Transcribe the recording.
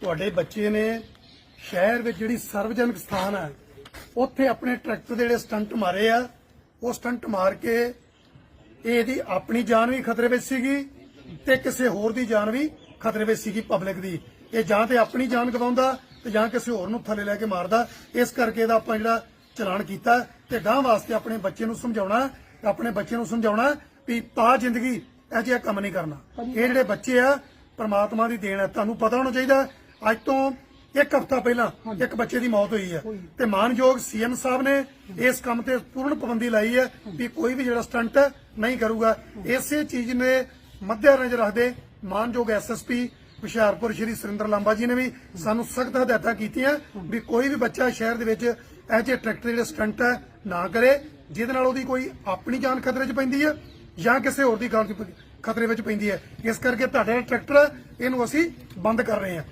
ਤੁਹਾਡੇ ਬੱਚੇ ਨੇ ਸ਼ਹਿਰ ਵਿੱਚ ਜਿਹੜੀ ਸਰਵਜਨਕ ਸਥਾਨ ਹੈ ਉੱਥੇ ਆਪਣੇ ਟਰੈਕਟਰ ਦੇ ਜਿਹੜੇ ਸਟੰਟ ਮਾਰੇ ਆ ਉਹ ਸਟੰਟ ਮਾਰ ਕੇ ਇਹਦੀ ਆਪਣੀ ਜਾਨ ਵੀ ਖਤਰੇ ਵਿੱਚ ਸੀਗੀ ਤੇ ਕਿਸੇ ਹੋਰ ਦੀ ਜਾਨ ਵੀ ਖਤਰੇ ਵਿੱਚ ਸੀਗੀ ਪਬਲਿਕ ਦੀ। ਇਹ ਜਾਂ ਤੇ ਆਪਣੀ ਜਾਨ ਗਵਾਉਂਦਾ ਤੇ ਜਾਂ ਕਿਸੇ ਹੋਰ ਨੂੰ ਥੱਲੇ ਲੈ ਕੇ ਮਾਰਦਾ। ਇਸ ਕਰਕੇ ਇਹਦਾ ਆਪਾਂ ਜਿਹੜਾ ਚਲਾਨ ਕੀਤਾ ਤੇ ਗਾਂ ਵਾਸਤੇ ਆਪਣੇ ਬੱਚੇ ਨੂੰ ਸਮਝਾਉਣਾ ਆਪਣੇ ਬੱਚੇ ਨੂੰ ਸਮਝਾਉਣਾ ਵੀ ਤਾਂ ਜ਼ਿੰਦਗੀ ਇਹ ਜਿਹਾ ਕੰਮ ਨਹੀਂ ਕਰਨਾ। ਇਹ ਜਿਹੜੇ ਬੱਚੇ ਆ ਪ੍ਰਮਾਤਮਾ ਦੀ ਦੇਣ ਹੈ ਤੁਹਾਨੂੰ ਪਤਾ ਹੋਣਾ ਚਾਹੀਦਾ ਅੱਜ ਤੋਂ ਇੱਕ ਹਫ਼ਤਾ ਪਹਿਲਾਂ ਇੱਕ ਬੱਚੇ ਦੀ ਮੌਤ ਹੋਈ ਹੈ। ਤੇ ਮਾਨਯੋਗ ਸੀਐਮ ਸਾਹਿਬ ਨੇ ਇਸ ਕੰਮ ਤੇ ਪੂਰਨ ਪਾਬੰਦੀ ਲਾਈ ਹੈ ਵੀ ਕੋਈ ਵੀ ਜਿਹੜਾ ਸਟੰਟ ਨਹੀਂ ਕਰੂਗਾ। ਇਸੇ ਚੀਜ਼ ਨੇ ਮੱਦੇ ਨਜ਼ਰ ਰੱਖਦੇ ਮਾਨਯੋਗ ਐਸਐਸਪੀ ਹੁਸ਼ਿਆਰਪੁਰ ਸ਼੍ਰੀ ਸੁਰਿੰਦਰ ਲਾਂਬਾ ਜੀ ਨੇ ਵੀ ਸਾਨੂੰ ਸਖਤ ਹਦਾਇਤਾਂ ਕੀਤੀਆਂ ਵੀ ਕੋਈ ਵੀ ਬੱਚਾ ਸ਼ਹਿਰ ਦੇ ਵਿੱਚ ਇਹ ਜਿਹੇ ਟਰੈਕਟਰ ਜਿਹੜੇ ਸਟੰਟ ਹੈ ਨਾ ਕਰੇ ਜਿਹਦੇ ਨਾਲ ਉਹਦੀ ਕੋਈ ਆਪਣੀ ਜਾਨ ਖਤਰੇ 'ਚ ਪੈਂਦੀ ਹੈ ਜਾਂ ਕਿਸੇ ਹੋਰ ਦੀ ਜਾਨ ਖਤਰੇ ਵਿੱਚ ਪੈਂਦੀ ਹੈ। ਇਸ ਕਰਕੇ ਤੁਹਾਡਾ ਟਰੈਕਟਰ ਇਹਨੂੰ ਅਸੀਂ ਬੰਦ ਕਰ ਰਹੇ ਹਾਂ।